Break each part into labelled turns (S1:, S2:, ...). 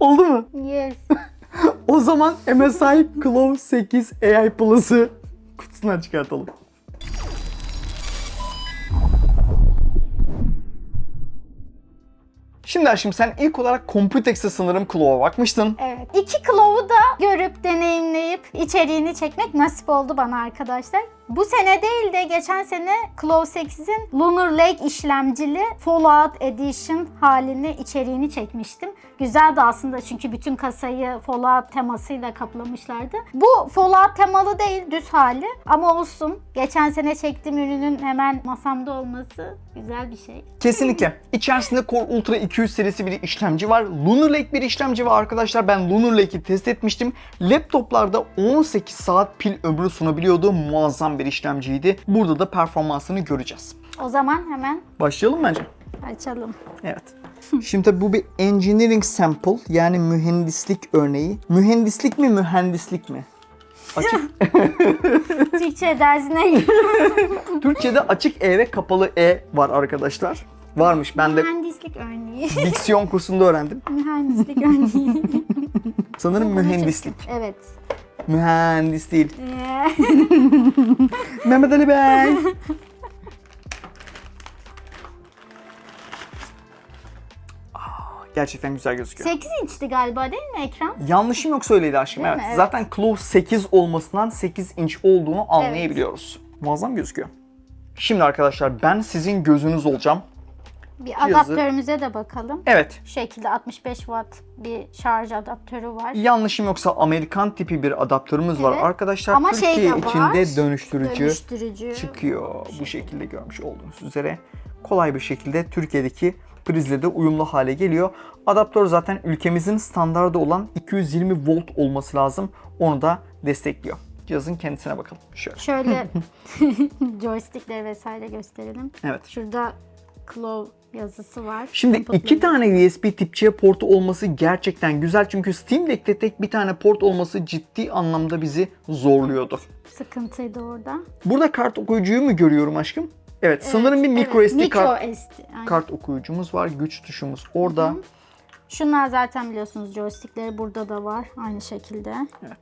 S1: Oldu mu?
S2: Yes.
S1: O zaman MSI Clove 8 AI Plus'ı kutusundan çıkartalım. Şimdi aşkım sen ilk olarak Computex'e sanırım Clove'a bakmıştın.
S2: Evet. İki kılavu da görüp, deneyimleyip içeriğini çekmek nasip oldu bana arkadaşlar. Bu sene değil de geçen sene Clove 8'in Lunar Lake işlemcili Fallout Edition halini, içeriğini çekmiştim. Güzeldi aslında çünkü bütün kasayı Fallout temasıyla kaplamışlardı. Bu Fallout temalı değil, düz hali ama olsun. Geçen sene çektiğim ürünün hemen masamda olması güzel bir şey.
S1: Kesinlikle. İçerisinde Core Ultra 200 serisi bir işlemci var. Lunar Lake bir işlemci var arkadaşlar. Ben Lunar Lake'i test etmiştim. Laptoplarda 18 saat pil ömrü sunabiliyordu. Muazzam bir işlemciydi. Burada da performansını göreceğiz.
S2: O zaman hemen
S1: Başlayalım bence.
S2: açalım.
S1: Evet. Şimdi tabii bu bir engineering sample yani mühendislik örneği. Mühendislik mi mühendislik mi? Açık.
S2: Türkçe dersine gir.
S1: Türkçe'de açık E ve kapalı E var arkadaşlar. Varmış. Ben de
S2: Mühendislik örneği.
S1: diksiyon kursunda öğrendim.
S2: Mühendislik örneği.
S1: Sanırım mühendislik.
S2: evet.
S1: Mühendis değil.
S2: Ee,
S1: Mehmet Ali Bey. Aa, Gerçekten güzel gözüküyor.
S2: 8 inçti galiba değil mi ekran?
S1: Yanlışım yok söyledi aşkım
S2: Değil
S1: evet.
S2: mi? Evet.
S1: Zaten Clove 8 olmasından 8 inç olduğunu anlayabiliyoruz. Muazzam gözüküyor. Şimdi arkadaşlar ben sizin gözünüz olacağım.
S2: Bir
S1: Cihazı-
S2: adaptörümüze de bakalım.
S1: Evet.
S2: Şu şekilde 65 watt bir şarj adaptörü var.
S1: Yanlışım yoksa Amerikan tipi bir adaptörümüz var
S2: Evet.
S1: arkadaşlar.
S2: Ama
S1: Türkiye
S2: şey de var.
S1: içinde dönüştürücü,
S2: Dönüştürücü.
S1: çıkıyor. Bu şekilde görmüş olduğunuz üzere kolay bir şekilde Türkiye'deki prizle de uyumlu hale geliyor. Adaptör zaten ülkemizin standardı olan 220 volt olması lazım. Onu da destekliyor. Cihazın kendisine bakalım. Şöyle.
S2: Şöyle joystickleri vesaire gösterelim.
S1: Evet.
S2: Şurada Clove yazısı var.
S1: Şimdi
S2: Kapatılıyor.
S1: iki tane USB tip C portu olması gerçekten güzel çünkü Steam Deck'te tek bir tane port olması ciddi anlamda bizi zorluyordu.
S2: sıkıntıydı orada.
S1: Burada kart okuyucuyu mu görüyorum aşkım? Evet, sanırım bir micro
S2: evet,
S1: SD
S2: micro
S1: kart,
S2: SD. aynen.
S1: kart okuyucumuz var. Güç tuşumuz orada.
S2: Şunlar zaten biliyorsunuz joystickleri burada da var aynı şekilde.
S1: Evet.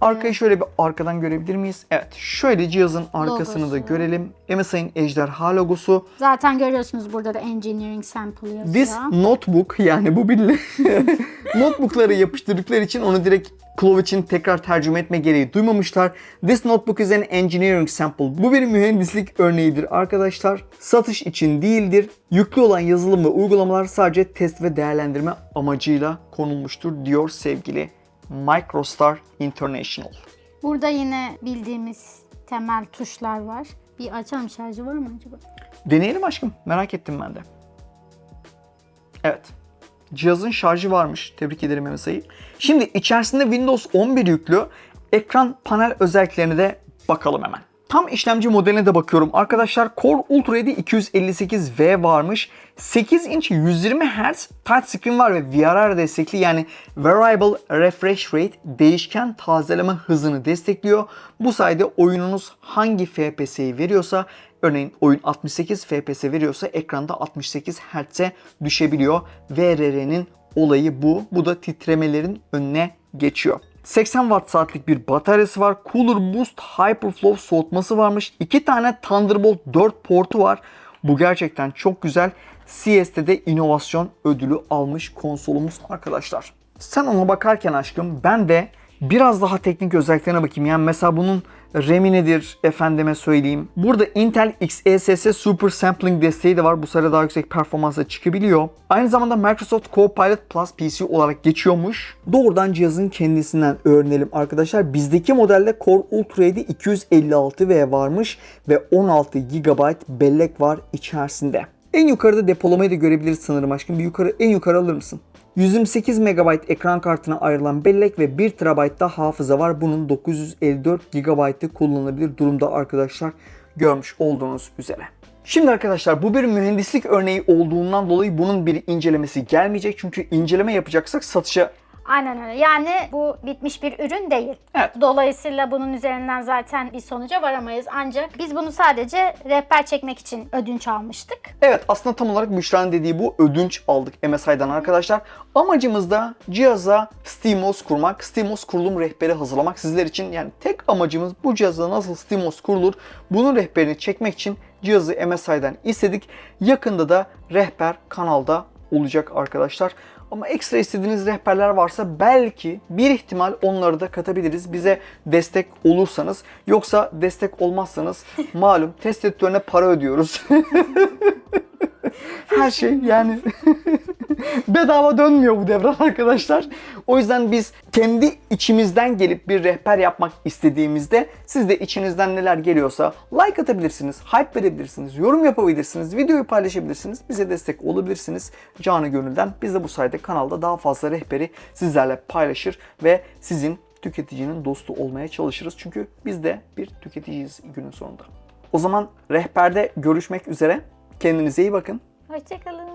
S1: Arkayı şöyle bir arkadan görebilir miyiz? Evet. Şöyle cihazın arkasını da
S2: Logosu.
S1: görelim. MSI'nin ejderha logosu.
S2: Zaten görüyorsunuz burada da engineering sample yazıyor.
S1: This notebook yani bu bir notebookları yapıştırdıkları için onu direkt Clove için tekrar tercüme etme gereği duymamışlar. This notebook is an engineering sample. Bu bir mühendislik örneğidir arkadaşlar. Satış için değildir. Yüklü olan yazılım ve uygulamalar sadece test ve değerlendirme amacıyla konulmuştur diyor sevgili Microstar International.
S2: Burada yine bildiğimiz temel tuşlar var. Bir açalım şarjı var mı acaba?
S1: Deneyelim aşkım. Merak ettim ben de. Evet. Cihazın şarjı varmış. Tebrik ederim MSI'yi. Şimdi içerisinde Windows 11 yüklü. Ekran panel özelliklerine de bakalım hemen. Tam işlemci modeline de bakıyorum. Arkadaşlar Core Ultra 7 258V varmış. 8 inç 120 Hz touchscreen var ve VRR destekli yani Variable Refresh Rate değişken tazeleme hızını destekliyor. Bu sayede oyununuz hangi FPS'yi veriyorsa Örneğin oyun 68 FPS veriyorsa ekranda 68 Hz'e düşebiliyor. VRR'nin olayı bu. Bu da titremelerin önüne geçiyor. 80 Watt saatlik bir bataryası var. Cooler Boost Hyperflow soğutması varmış. 2 tane Thunderbolt 4 portu var. Bu gerçekten çok güzel. CS'de de inovasyon ödülü almış konsolumuz arkadaşlar. Sen ona bakarken aşkım ben de biraz daha teknik özelliklerine bakayım. Yani mesela bunun RAM'i nedir efendime söyleyeyim. Burada Intel XeSS Super Sampling desteği de var. Bu sayede daha yüksek performansa çıkabiliyor. Aynı zamanda Microsoft Copilot Plus PC olarak geçiyormuş. Doğrudan cihazın kendisinden öğrenelim arkadaşlar. Bizdeki modelde Core Ultra 7 256V varmış ve 16 GB bellek var içerisinde. En yukarıda depolamayı da görebiliriz sanırım aşkım. Bir yukarı en yukarı alır mısın? 128 MB ekran kartına ayrılan bellek ve 1 TB da hafıza var. Bunun 954 GB'ı kullanılabilir durumda arkadaşlar görmüş olduğunuz üzere. Şimdi arkadaşlar bu bir mühendislik örneği olduğundan dolayı bunun bir incelemesi gelmeyecek. Çünkü inceleme yapacaksak satışa
S2: Aynen öyle. Yani bu bitmiş bir ürün değil.
S1: Evet.
S2: Dolayısıyla bunun üzerinden zaten bir sonuca varamayız. Ancak biz bunu sadece rehber çekmek için ödünç almıştık.
S1: Evet aslında tam olarak Büşra'nın dediği bu ödünç aldık MSI'dan arkadaşlar. Amacımız da cihaza SteamOS kurmak, SteamOS kurulum rehberi hazırlamak sizler için. Yani tek amacımız bu cihazda nasıl SteamOS kurulur bunun rehberini çekmek için cihazı MSI'dan istedik. Yakında da rehber kanalda olacak arkadaşlar. Ama ekstra istediğiniz rehberler varsa belki bir ihtimal onları da katabiliriz. Bize destek olursanız. Yoksa destek olmazsanız malum test editörüne para ödüyoruz. Her şey yani bedava dönmüyor bu devran arkadaşlar. O yüzden biz kendi içimizden gelip bir rehber yapmak istediğimizde siz de içinizden neler geliyorsa like atabilirsiniz, hype verebilirsiniz, yorum yapabilirsiniz, videoyu paylaşabilirsiniz, bize destek olabilirsiniz. Canı gönülden biz de bu sayede kanalda daha fazla rehberi sizlerle paylaşır ve sizin tüketicinin dostu olmaya çalışırız. Çünkü biz de bir tüketiciyiz günün sonunda. O zaman rehberde görüşmek üzere. Kendinize iyi bakın.
S2: Hoşçakalın.